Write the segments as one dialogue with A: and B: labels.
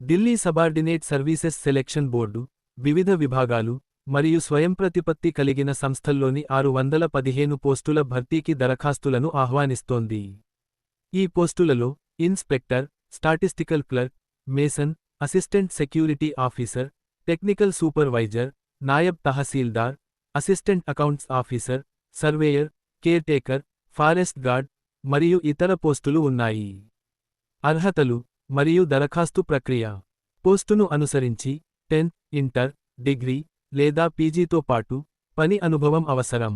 A: Delhi subordinate services selection board వివిధ విభాగాలు మరియు స్వయంప్రతిపత్తి కలిగిన సంస్థల్లోని ఆరు వందల పదిహేను పోస్టుల భర్తీకి దరఖాస్తులను ఆహ్వానిస్తోంది. ఈ పోస్టులలో inspector statistical clerk mason assistant security officer technical supervisor naib tehsildar assistant accounts officer surveyor caretaker forest guard మరియు ఇతర పోస్టులు ఉన్నాయి. అర్హతలు మరియు దరఖాస్తు ప్రక్రియ. పోస్టును అనుసరించి టెన్త్ ఇంటర్ డిగ్రీ లేదా పీజీతో పాటు పని అనుభవం అవసరం.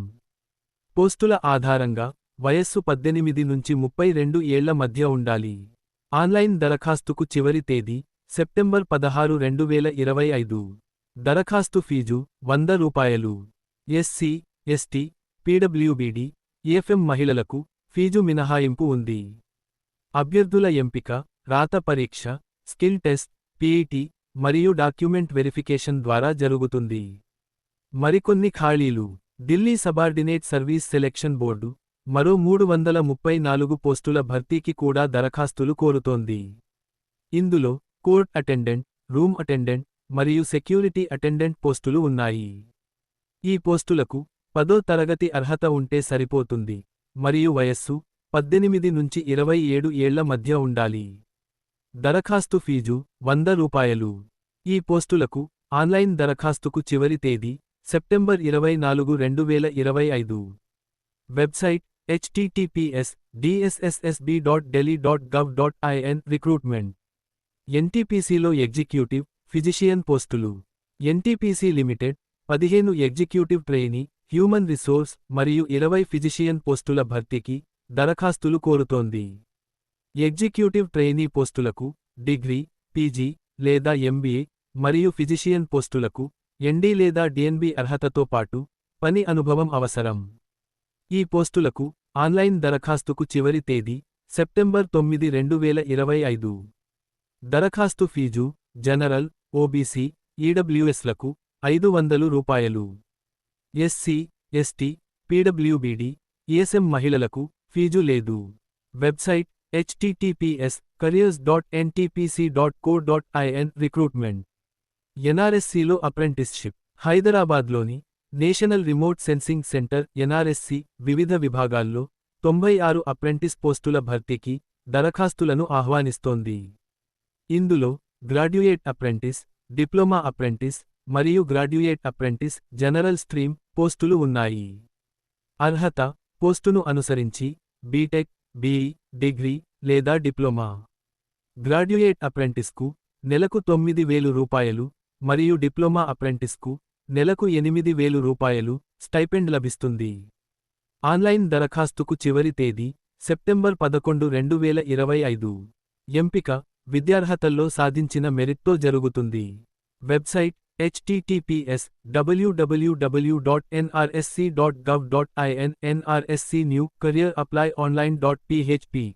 A: పోస్టుల ఆధారంగా వయస్సు పద్దెనిమిది నుంచి ముప్పై రెండు ఏళ్ళ మధ్య ఉండాలి. ఆన్లైన్ దరఖాస్తుకు చివరి తేదీ సెప్టెంబర్ పదహారు రెండు వేల ఇరవై ఐదు. దరఖాస్తు ఫీజు వంద రూపాయలు. ఎస్సీ ఎస్టీ పీడబ్ల్యూబీడీ ఏఎఫ్ఎం మహిళలకు ఫీజు మినహాయింపు ఉంది. అభ్యర్థుల ఎంపిక రాత పరీక్ష స్కిల్ టెస్ట్ పీఈటీ మరియు డాక్యుమెంట్ వెరిఫికేషన్ ద్వారా జరుగుతుంది. మరికొన్ని ఖాళీలు. Delhi subordinate service selection board మరో మూడు వందల ముప్పై నాలుగు పోస్టుల భర్తీకి కూడా దరఖాస్తులు కోరుతోంది. ఇందులో కోర్ట్ అటెండెంట్ రూమ్ అటెండెంట్ మరియు సెక్యూరిటీ అటెండెంట్ పోస్టులు ఉన్నాయి. ఈ పోస్టులకు పదో తరగతి అర్హత ఉంటే సరిపోతుంది. మరియు వయస్సు పద్దెనిమిది నుంచి ఇరవై ఏడు ఏళ్ళ మధ్య ఉండాలి. దరఖాస్తు ఫీజు వంద రూపాయలు. ఈ పోస్టులకు ఆన్లైన్ దరఖాస్తుకు చివరి తేదీ సెప్టెంబర్ ఇరవై నాలుగు రెండు వేల ఇరవై ఐదు. Website HTTPS DSSSB dot Delhi dot gov dot IN recruitment. ఎన్టీపీసీలో executive physician పోస్టులు. ఎన్టీపీసీ లిమిటెడ్ పదిహేను ఎగ్జిక్యూటివ్ ట్రైనీ హ్యూమన్ రిసోర్స్ మరియు ఇరవై ఫిజిషియన్ పోస్టుల భర్తీకి దరఖాస్తులు కోరుతోంది. ఎగ్జిక్యూటివ్ ట్రైనీ పోస్టులకు డిగ్రీ పీజీ లేదా ఎంబీఏ మరియు ఫిజిషియన్ పోస్టులకు ఎన్డీ లేదా డిఎన్బి అర్హతతో పాటు పని అనుభవం అవసరం. ఈ పోస్టులకు ఆన్లైన్ దరఖాస్తుకు చివరి తేదీ సెప్టెంబర్ తొమ్మిది రెండు వేల ఇరవై ఐదు. దరఖాస్తు ఫీజు జనరల్ ఓబీసీ ఈడబ్ల్యూఎస్లకు ఐదు వందలు రూపాయలు. ఎస్సీ ఎస్టీ పీడబ్ల్యూబీడీ ఈఎస్ఎం మహిళలకు ఫీజు లేదు. Website HTTPS careers dot NTPC dot co dot IN recruitment ఎన్ఆర్ఎస్సిలో apprenticeship హైదరాబాద్లోని national remote sensing centre NRSC వివిధ విభాగాల్లో తొంభై ఆరు అప్రెంటిస్ పోస్టుల భర్తీకి దరఖాస్తులను ఆహ్వానిస్తోంది. ఇందులో గ్రాడ్యుయేట్ అప్రెంటిస్ డిప్లొమా అప్రెంటిస్ మరియు గ్రాడ్యుయేట్ అప్రెంటిస్ జనరల్ స్ట్రీమ్ పోస్టులు ఉన్నాయి. అర్హత పోస్టును అనుసరించి బీటెక్ బీఈ డిగ్రీ లేదా డిప్లొమా. గ్రాడ్యుయేట్ అప్రెంటిస్కు నెలకు తొమ్మిది వేలు రూపాయలు మరియు డిప్లొమా అప్రెంటిస్కు నెలకు ఎనిమిది వేలు రూపాయలు స్టైపెండ్ లభిస్తుంది. ఆన్లైన్ దరఖాస్తుకు చివరి తేదీ సెప్టెంబర్ పదకొండు రెండు వేల ఇరవై ఐదు. ఎంపిక విద్యార్హతల్లో సాధించిన మెరిట్తో జరుగుతుంది. Website https www.nrsc.gov.in nrsc new career apply online.php